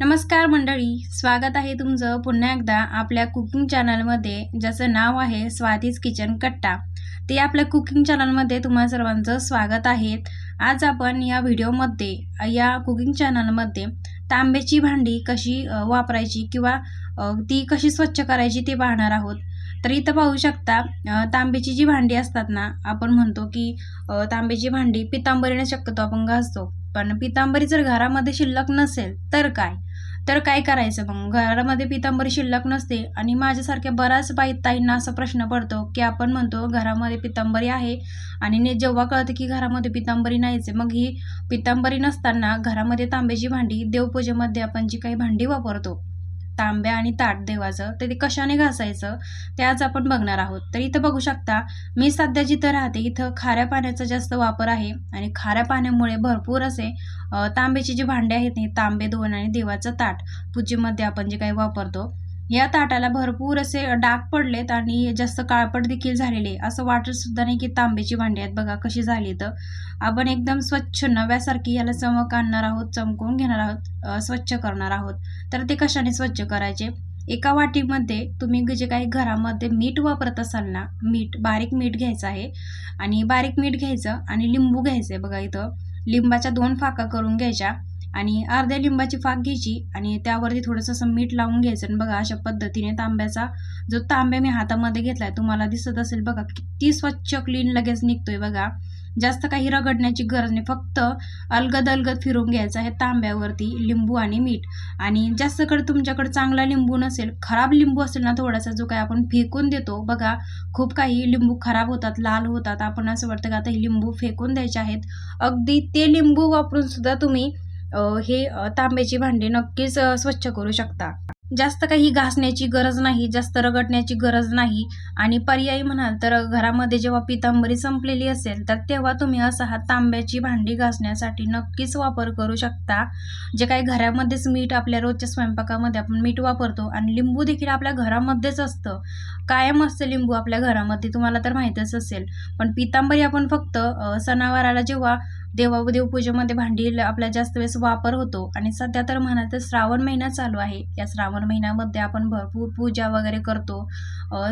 नमस्कार मंडळी स्वागत आहे तुमचं पुन्हा एकदा आपल्या कुकिंग चॅनलमध्ये ज्याचं नाव आहे स्वातीज किचन कट्टा. ते आपल्या कुकिंग चॅनलमध्ये तुम्हा सर्वांचं स्वागत आहे. आज आपण या व्हिडिओमध्ये या कुकिंग चॅनलमध्ये तांब्याची भांडी कशी वापरायची किंवा ती कशी स्वच्छ करायची ते पाहणार आहोत. तर इथं पाहू शकता तांब्याची जी भांडी असतात ना आपण म्हणतो की तांब्याची भांडी पितांबरीने शक्यतो आपण घासतो. पण पितांबरी जर घरामध्ये शिल्लक नसेल तर काय? तर काय करायचं मग? घरामध्ये पितांबरी शिल्लक नसते आणि माझ्यासारख्या बऱ्याच बाई ताईंना असा प्रश्न पडतो की आपण म्हणतो घरामध्ये पितांबरी आहे आणि ने जेव्हा कळतं की घरामध्ये पितांबरी नाहीच आहे मग ही पितांबरी नसताना घरामध्ये तांब्याची भांडी देवपूजेमध्ये आपण जी काही भांडी वापरतो तांब्या आणि ताट देवाचं तर ते कशाने घासायचं ते आज आपण बघणार आहोत. तर इथं बघू शकता मी सध्या जिथं राहते इथं खाऱ्या पाण्याचा जास्त वापर आहे आणि खाऱ्या पाण्यामुळे भरपूर असे तांब्याची जी भांडे आहेत हे तांबे दोन आणि देवाचं ताट पूजेमध्ये आपण जे काही वापरतो या ताटाला भरपूर असे डाग पडलेत आणि जास्त काळपट देखील झालेले असं वाटत सुद्धा नाही की तांब्याची भांडी आहेत. बघा कशी झाली तर. आपण एकदम स्वच्छ नव्यासारखी याला चमक आणणार आहोत चमकवून घेणार आहोत स्वच्छ करणार आहोत. तर ते कशाने स्वच्छ करायचे? एका वाटीमध्ये तुम्ही जे काही घरामध्ये मीठ वापरत असाल ना मीठ बारीक मीठ घ्यायचं आहे. आणि बारीक मीठ घ्यायचं आणि लिंबू घ्यायचं आहे बघा इथं. लिंबाच्या दोन फाका करून घ्यायच्या. आणि अर्ध्या लिंबाची फाक घ्यायची आणि त्यावरती थोडंसं असं मीठ लावून घ्यायचं. आणि बघा अशा पद्धतीने तांब्याचा जो तांब्या मी हातामध्ये घेतला आहे तुम्हाला दिसत असेल बघा किती स्वच्छ क्लीन लगेच निघतोय बघा. जास्त काही रगडण्याची गरज नाही. फक्त अलगद अलगद फिरून घ्यायचं आहे तांब्यावरती लिंबू आणि मीठ. आणि जास्तकडे तुमच्याकडे चांगला लिंबू नसेल खराब लिंबू असेल ना थोडासा जो काही आपण फेकून देतो बघा खूप काही लिंबू खराब होतात लाल होतात. आपण असं वाटतं का आता हे लिंबू फेकून द्यायचे आहेत. अगदी ते लिंबू वापरून सुद्धा तुम्ही हे तांब्याची भांडी नक्कीच स्वच्छ करू शकता. जास्त काही घासण्याची गरज नाही जास्त रगडण्याची गरज नाही. आणि पर्यायी म्हणाल तर घरामध्ये जेव्हा पितांबरी संपलेली असेल तर तेव्हा तुम्ही असा हा तांब्याची भांडी घासण्यासाठी नक्कीच वापर करू शकता. जे काही घरामध्येच मीठ आपल्या रोजच्या स्वयंपाकामध्ये आपण मीठ वापरतो आणि लिंबू देखील आपल्या घरामध्येच असतं. कायम असतं लिंबू आपल्या घरामध्ये तुम्हाला तर माहीतच असेल. पण पितांबरी आपण फक्त सणावाराला जेव्हा देवा देवपूजेमध्ये भांडी ल- आपला जास्त वेळेस वापर होतो. आणि सध्या तर म्हणा तर श्रावण महिना चालू आहे. या श्रावण महिन्यामध्ये आपण भरपूर पूजा वगैरे करतो.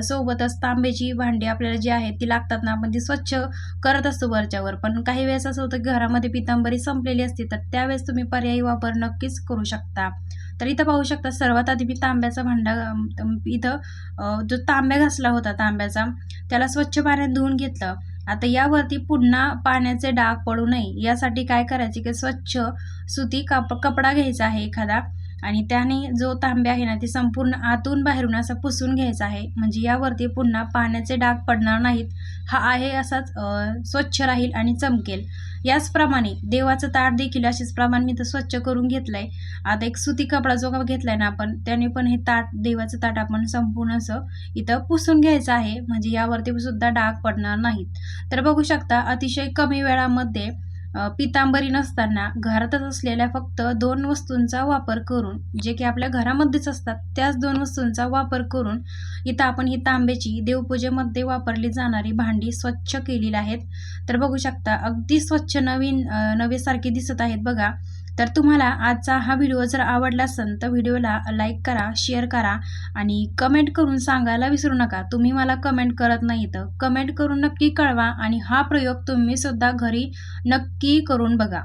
सोबतच तांब्याची भांडी आपल्याला जी आहेत ती लागतात ना आपण ती स्वच्छ करत असतो वरच्यावर. पण काही वेळेस असं होतं की घरामध्ये पितांबरी संपलेली असते तर त्यावेळेस तुम्ही पर्यायी वापर नक्कीच करू शकता. तर इथं पाहू शकता सर्वात आधी मी तांब्याचा भांडा इथं जो तांब्या घासला होता तांब्याचा त्याला स्वच्छ पाण्यात धुवून घेतलं. आता यावरती पुन्हा पाण्याचे डाग पडू नये. यासाठी काय करायचे की स्वच्छ सुती काप कपडा घ्यायचा आहे एखादा. आणि त्याने जो तांब्या आहे ना ते संपूर्ण आतून बाहेरून असा पुसून घ्यायचा आहे. म्हणजे यावरती पुन्हा पाण्याचे डाग पडणार नाहीत. हा आहे असाच स्वच्छ राहील आणि चमकेल. याचप्रमाणे देवाचं ताट देखील असेच प्रमाण मी तर स्वच्छ करून घेतलंय. आता एक सुती कपडा जो का घेतलाय ना आपण त्याने पण हे ताट देवाचं ताट आपण संपूर्ण असं इथं पुसून घ्यायचं आहे. म्हणजे यावरती सुद्धा डाग पडणार नाहीत. तर बघू शकता अतिशय कमी वेळामध्ये पितांबरी नसताना घरातच असलेल्या फक्त दोन वस्तूंचा वापर करून जे की आपल्या घरामध्येच असतात त्याच दोन वस्तूंचा वापर करून इथं आपण ही तांब्याची देवपूजेमध्ये वापरली जाणारी भांडी स्वच्छ केलेली आहेत. तर बघू शकता अगदी स्वच्छ नवीन नवेसारखी दिसत आहेत बघा. तर तुम्हाला आजचा हा व्हिडिओ जर आवडला असेल तर व्हिडिओला लाईक करा शेअर करा आणि कमेंट करून सांगायला विसरू नका. तुम्ही मला कमेंट करत नाही तर कमेंट करून नक्की कळवा आणि हा प्रयोग तुम्ही सुद्धा घरी नक्की करून बघा.